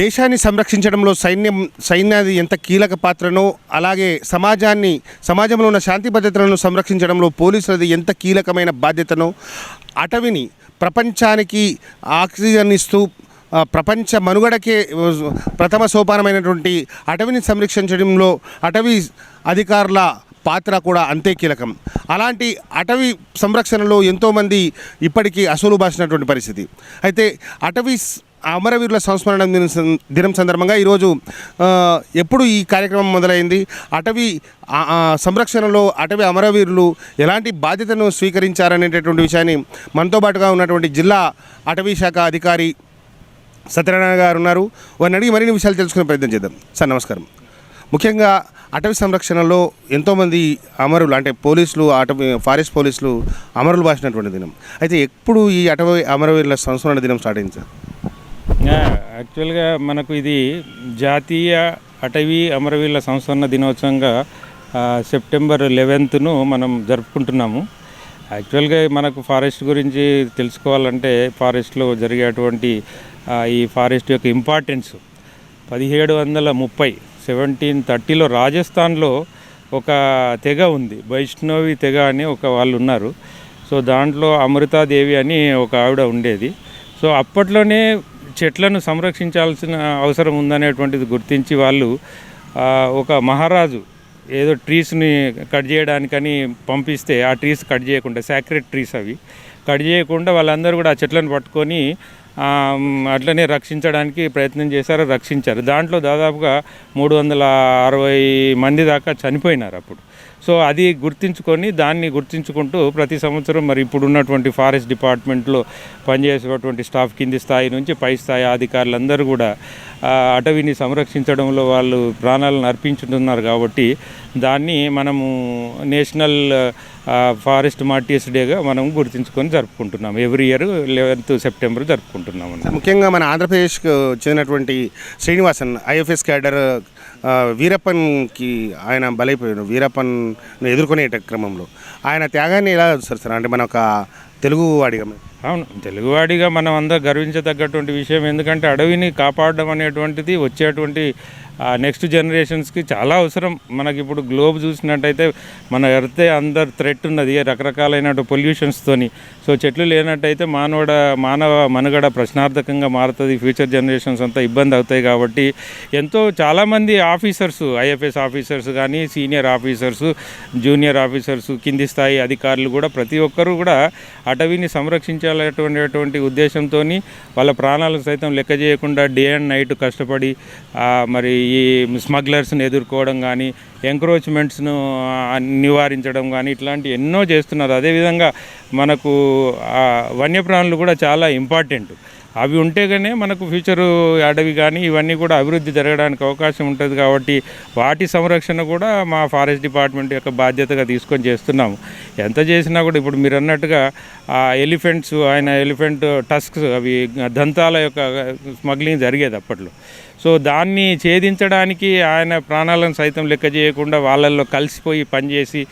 దేశాన్ని సంరక్షించడంలో సైన్యం సైన్యాది ఎంత కీలక పాత్రనో అలాగే సమాజాన్ని సమాజంలో ఉన్న శాంతి భద్రతలను సంరక్షించడంలో పోలీసులది ఎంత కీలకమైన బాధ్యతనో అటవిని ప్రపంచానికి ఆక్సిజన్ ఇస్తూ ప్రపంచ మనుగడకే ప్రథమ సోపానమైనటువంటి అటవిని సంరక్షించడంలో అటవీ అధికారుల పాత్ర కూడా అంతే కీలకం. అలాంటి అటవీ సంరక్షణలో ఎంతోమంది ఇప్పటికీ అసలు బాసినటువంటి పరిస్థితి. అయితే అటవీ అమరవీరుల సంస్మరణ దినం దినం సందర్భంగా ఈరోజు ఎప్పుడు ఈ కార్యక్రమం మొదలైంది? అటవీ సంరక్షణలో అటవీ అమరవీరులు ఎలాంటి బాధ్యతను స్వీకరించారనేటటువంటి విషయాన్ని మనతో పాటుగా ఉన్నటువంటి జిల్లా అటవీ శాఖ అధికారి సత్యనారాయణ గారు ఉన్నారు. వారిని అడిగి మరిన్ని విషయాలు తెలుసుకునే ప్రయత్నం చేద్దాం. సార్ నమస్కారం. ముఖ్యంగా అటవీ సంరక్షణలో ఎంతోమంది అమరులు అంటే పోలీసులు అటవీ ఫారెస్ట్ పోలీసులు అమరులు బాసినటువంటి దినం. అయితే ఎప్పుడు ఈ అటవీ అమరవీరుల సంస్మరణ దినం స్టార్ట్ అయింది సార్? యాక్చువల్గా మనకు ఇది జాతీయ అటవీ అమరవీరుల సంస్మరణ దినోత్సవంగా సెప్టెంబర్ లెవెన్త్ను మనం జరుపుకుంటున్నాము. యాక్చువల్గా మనకు ఫారెస్ట్ గురించి తెలుసుకోవాలంటే ఫారెస్ట్లో జరిగేటువంటి ఈ ఫారెస్ట్ యొక్క ఇంపార్టెన్స్ పదిహేడు వందల ముప్పై సెవెంటీన్ థర్టీలో రాజస్థాన్లో ఒక తెగ ఉంది. వైష్ణవి తెగ అని ఒక వాళ్ళు ఉన్నారు. సో దాంట్లో అమృతాదేవి అని ఒక ఆవిడ ఉండేది. సో అప్పట్లోనే చెట్లను సంరక్షించాల్సిన అవసరం ఉందనేటువంటిది గుర్తించి వాళ్ళు ఒక మహారాజు ఏదో ట్రీస్ని కట్ చేయడానికని పంపిస్తే ఆ ట్రీస్ కట్ చేయకుండా సాక్రెడ్ ట్రీస్ అవి కట్ చేయకుండా వాళ్ళందరూ కూడా ఆ చెట్లను పట్టుకొని అట్లనే రక్షించడానికి ప్రయత్నం చేశారు రక్షించారు. దాంట్లో దాదాపుగా మూడు వందల అరవై మంది దాకా చనిపోయినారు అప్పుడు. సో అది గుర్తించుకొని దాన్ని గుర్తించుకుంటూ ప్రతి సంవత్సరం మరి ఇప్పుడు ఉన్నటువంటి ఫారెస్ట్ డిపార్ట్మెంట్లో పనిచేసేటువంటి స్టాఫ్ కింది స్థాయి నుంచి పై స్థాయి అధికారులందరూ కూడా అటవీని సంరక్షించడంలో వాళ్ళు ప్రాణాలను అర్పించుతున్నారు కాబట్టి దాన్ని మనము నేషనల్ ఫారెస్ట్ మార్టియస్ డేగా మనం గుర్తించుకొని జరుపుకుంటున్నాం. ఎవ్రీ ఇయర్ లెవెన్త్ సెప్టెంబర్ జరుపుకుంటున్నాం ముఖ్యంగా మన ఆంధ్రప్రదేశ్కు చెందినటువంటి శ్రీనివాసన్ ఐఎఫ్ఎస్ క్యాడర్ వీరప్పన్కి ఆయన బలైపోయాడు. వీరప్పన్ ఎదుర్కొనే క్రమంలో. ఆయన త్యాగాన్ని ఎలా చూస్తారు సార్? అంటే మన ఒక తెలుగు వాడిగా అవును తెలుగువాడిగా మనం అందరూ గర్వించదగ్గటువంటి విషయం ఎందుకంటే అడవిని కాపాడడం అనేటువంటిది వచ్చేటువంటి నెక్స్ట్ జనరేషన్స్కి చాలా అవసరం. మనకి ఇప్పుడు గ్లోబ్ చూసినట్టయితే మన ఎర్తే అందరు థ్రెట్ ఉన్నది రకరకాలైన పొల్యూషన్స్తోని సో చెట్లు లేనట్టయితే మానవుడ మానవ మనుగడ ప్రశ్నార్థకంగా మారుతుంది ఫ్యూచర్ జనరేషన్స్ అంతా ఇబ్బంది అవుతాయి కాబట్టి. ఎంతో చాలామంది ఆఫీసర్స్ ఐఎఫ్ఎస్ ఆఫీసర్స్ కానీ సీనియర్ ఆఫీసర్స్ జూనియర్ ఆఫీసర్స్ కింది స్థాయి అధికారులు కూడా ప్రతి ఒక్కరూ కూడా అటవీని చేయాలనేటువంటి ఉద్దేశంతో వాళ్ళ ప్రాణాలను సైతం లెక్క చేయకుండా డే అండ్ నైట్ కష్టపడి మరి ఈ స్మగ్లర్స్ని ఎదుర్కోవడం కానీ ఎంక్రోచ్మెంట్స్ను నివారించడం కానీ ఇట్లాంటి ఎన్నో చేస్తున్నారు. అదేవిధంగా మనకు వన్యప్రాణులు కూడా చాలా ఇంపార్టెంట్. అవి ఉంటేగానే మనకు ఫ్యూచరు అడవి కానీ ఇవన్నీ కూడా అభివృద్ధి జరగడానికి అవకాశం ఉంటుంది కాబట్టి వాటి సంరక్షణ కూడా మా ఫారెస్ట్ డిపార్ట్మెంట్ యొక్క బాధ్యతగా తీసుకొని చేస్తున్నాము. ఎంత చేసినా కూడా ఇప్పుడు మీరు అన్నట్టుగా ఆ ఎలిఫెంట్స్ ఆయన ఎలిఫెంట్ టస్క్స్ అవి దంతాల యొక్క స్మగ్లింగ్ జరిగేది అప్పట్లో. సో దాన్ని ఛేదించడానికి ఆయన ప్రాణాలను సైతం లెక్క చేయకుండా వాళ్ళల్లో కలిసిపోయి పనిచేసి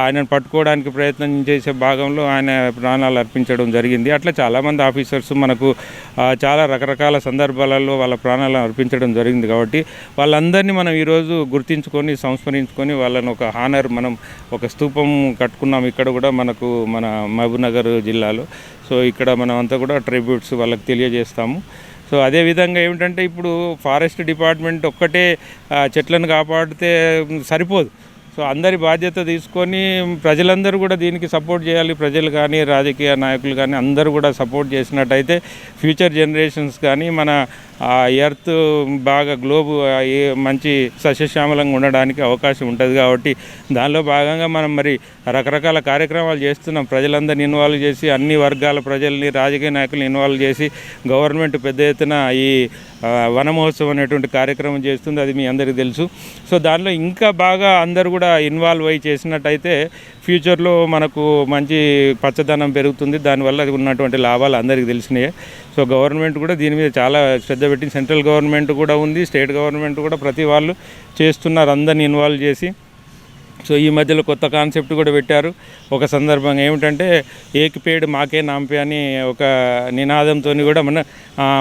ఆయనను పట్టుకోవడానికి ప్రయత్నం చేసే భాగంలో ఆయన ప్రాణాలు అర్పించడం జరిగింది. అట్లా చాలామంది ఆఫీసర్స్ మనకు చాలా రకరకాల సందర్భాలలో వాళ్ళ ప్రాణాలను అర్పించడం జరిగింది కాబట్టి వాళ్ళందరినీ మనం ఈరోజు గుర్తించుకొని సంస్మరించుకొని వాళ్ళని ఒక హానర్ మనం ఒక స్తూపం కట్టుకున్నాం ఇక్కడ కూడా మనకు మన మహబూబ్నగర్ జిల్లాలో. సో ఇక్కడ మనం అంతా కూడా ట్రిబ్యూట్స్ వాళ్ళకి తెలియజేస్తాము. సో అదేవిధంగా ఏమిటంటే ఇప్పుడు ఫారెస్ట్ డిపార్ట్మెంట్ ఒక్కటే చెట్లను కాపాడితే సరిపోదు. సో అందరి బాధ్యత తీసుకొని ప్రజలందరూ కూడా దీనికి సపోర్ట్ చేయాలి. ప్రజలు కానీ రాజకీయ నాయకులు కానీ అందరూ కూడా సపోర్ట్ చేసినట్టయితే ఫ్యూచర్ జనరేషన్స్ కానీ మన ఆ ఎర్త్ బాగా గ్లోబ్ మంచి సస్యశ్యామలంగా ఉండడానికి అవకాశం ఉంటుంది కాబట్టి దానిలో భాగంగా మనం మరి రకరకాల కార్యక్రమాలు చేస్తున్నాం. ప్రజలందరినీ ఇన్వాల్వ్ చేసి అన్ని వర్గాల ప్రజల్ని రాజకీయ నాయకులను ఇన్వాల్వ్ చేసి గవర్నమెంట్ పెద్ద ఎత్తున ఈ వనమహోత్సవం వన మహోత్సవం అనేటువంటి కార్యక్రమం చేస్తుంది అది మీ అందరికీ తెలుసు. సో దానిలో ఇంకా బాగా అందరు కూడా ఇన్వాల్వ్ అయ్యి చేసినట్టయితే ఫ్యూచర్లో మనకు మంచి పచ్చదనం పెరుగుతుంది. దానివల్ల ఉన్నటువంటి లాభాలు అందరికీ తెలిసినాయి. సో గవర్నమెంట్ కూడా దీని మీద చాలా శ్రద్ధ పెట్టి సెంట్రల్ గవర్నమెంట్ కూడా ఉంది స్టేట్ గవర్నమెంట్ కూడా ప్రతి వాళ్ళు చేస్తున్నారు అందరిని ఇన్వాల్వ్ చేసి. సో ఈ మధ్యలో కొత్త కాన్సెప్ట్ కూడా పెట్టారు. ఒక సందర్భంగా ఏమిటంటే ఏకిపేడు మాకే నాంపే అని ఒక నినాదంతో కూడా మన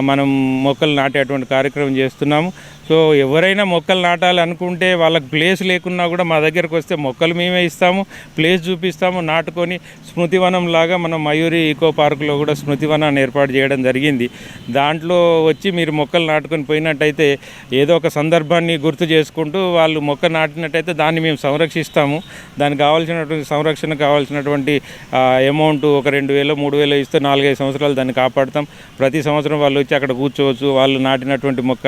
మనం మొక్కలు నాటేటువంటి కార్యక్రమం చేస్తున్నాము. సో ఎవరైనా మొక్కలు నాటాలి అనుకుంటే వాళ్ళకి ప్లేస్ లేకున్నా కూడా మా దగ్గరకు వస్తే మొక్కలు మేమే ఇస్తాము ప్లేస్ చూపిస్తాము నాటుకొని స్మృతివనం లాగా మనం మయూరి ఈకో పార్కులో కూడా స్మృతివనాన్ని ఏర్పాటు చేయడం జరిగింది. దాంట్లో వచ్చి మీరు మొక్కలు నాటుకొని పోయినట్టయితే ఏదో ఒక సందర్భాన్ని గుర్తు చేసుకుంటూ వాళ్ళు మొక్క నాటినట్టయితే దాన్ని మేము సంరక్షిస్తాం ఇస్తాము. దానికి కావాల్సినటువంటి సంరక్షణ కావాల్సినటువంటి అమౌంట్ ఒక రెండు వేలు మూడు వేలు ఇస్తే నాలుగైదు సంవత్సరాలు దాన్ని కాపాడతాం. ప్రతి సంవత్సరం వాళ్ళు వచ్చి అక్కడ కూర్చోవచ్చు. వాళ్ళు నాటినటువంటి మొక్క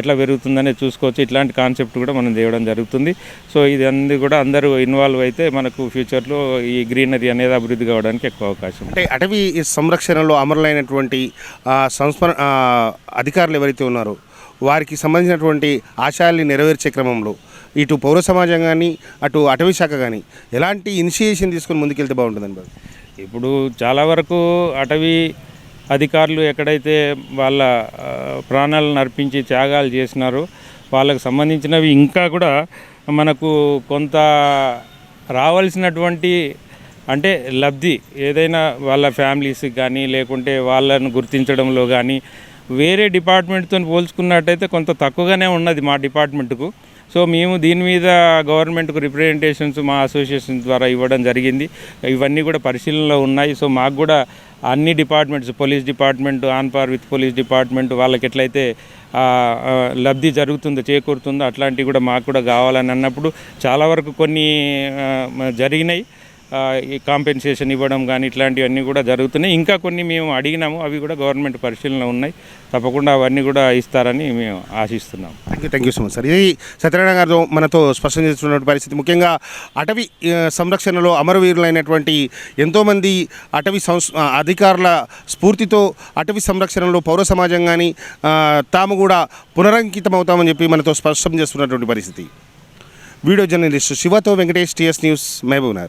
ఎట్లా పెరుగుతుందనే చూసుకోవచ్చు. ఇట్లాంటి కాన్సెప్ట్ కూడా మనం చేయడం జరుగుతుంది. సో ఇది అన్ని కూడా అందరూ ఇన్వాల్వ్ అయితే మనకు ఫ్యూచర్లో ఈ గ్రీనరీ అనేది అభివృద్ధి కావడానికి ఎక్కువ అవకాశం అంటే అటవీ సంరక్షణలో అమరులైనటువంటి సంస్మరణ సంస్మర అధికారులు ఎవరైతే ఉన్నారో వారికి సంబంధించినటువంటి ఆశయాల్ని నెరవేర్చే క్రమంలో ఇటు పౌర సమాజం కానీ అటు అటవీ శాఖ కానీ ఎలాంటి ఇనిషియేషన్ తీసుకొని ముందుకెళ్తే బాగుంటుందని బాబు ఇప్పుడు చాలా వరకు అటవీ అధికారులు ఎక్కడైతే వాళ్ళ ప్రాణాలను అర్పించి త్యాగాలు చేసినారో వాళ్ళకు సంబంధించినవి ఇంకా కూడా మనకు కొంత రావాల్సినటువంటి అంటే లబ్ధి ఏదైనా వాళ్ళ ఫ్యామిలీస్కి కానీ లేకుంటే వాళ్ళను గుర్తించడంలో కానీ వేరే డిపార్ట్మెంట్తో పోల్చుకున్నట్టయితే కొంత తక్కువగానే ఉన్నది మా డిపార్ట్మెంట్కు. సో మేము దీని మీద గవర్నమెంట్కు రిప్రజెంటేషన్స్ మా అసోసియేషన్ ద్వారా ఇవ్వడం జరిగింది. ఇవన్నీ కూడా పరిశీలనలో ఉన్నాయి. సో మాకు కూడా అన్ని departments police department on par with police department వాళ్ళకి ఎట్లయితే లబ్ధి జరుగుతుందో చేకూరుతుందో అట్లాంటివి కూడా మాకు కూడా కావాలని అన్నప్పుడు చాలా వరకు కొన్ని జరిగినాయి. కాంపెన్సేషన్ ఇవ్వడం కానీ ఇట్లాంటివన్నీ కూడా జరుగుతున్నాయి. ఇంకా కొన్ని మేము అడిగినాము అవి కూడా గవర్నమెంట్ పరిశీలన ఉన్నాయి. తప్పకుండా అవన్నీ కూడా ఇస్తారని మేము ఆశిస్తున్నాం. Thank you thank you so much sir ఇది సత్యనారాయణ గారు మనతో స్పష్టం చేస్తున్న పరిస్థితి. ముఖ్యంగా అటవీ సంరక్షణలో అమరవీరులైనటువంటి ఎంతోమంది అటవీ సంస్ అధికారుల స్ఫూర్తితో అటవీ సంరక్షణలో పౌర సమాజం కానీ తాము కూడా పునరంకితం అవుతామని చెప్పి మనతో స్పష్టం చేస్తున్నటువంటి పరిస్థితి. వీడియో జర్నలిస్ట్ శివతో వెంకటేష్ టీఎస్ న్యూస్ మహబూబ్నగర్.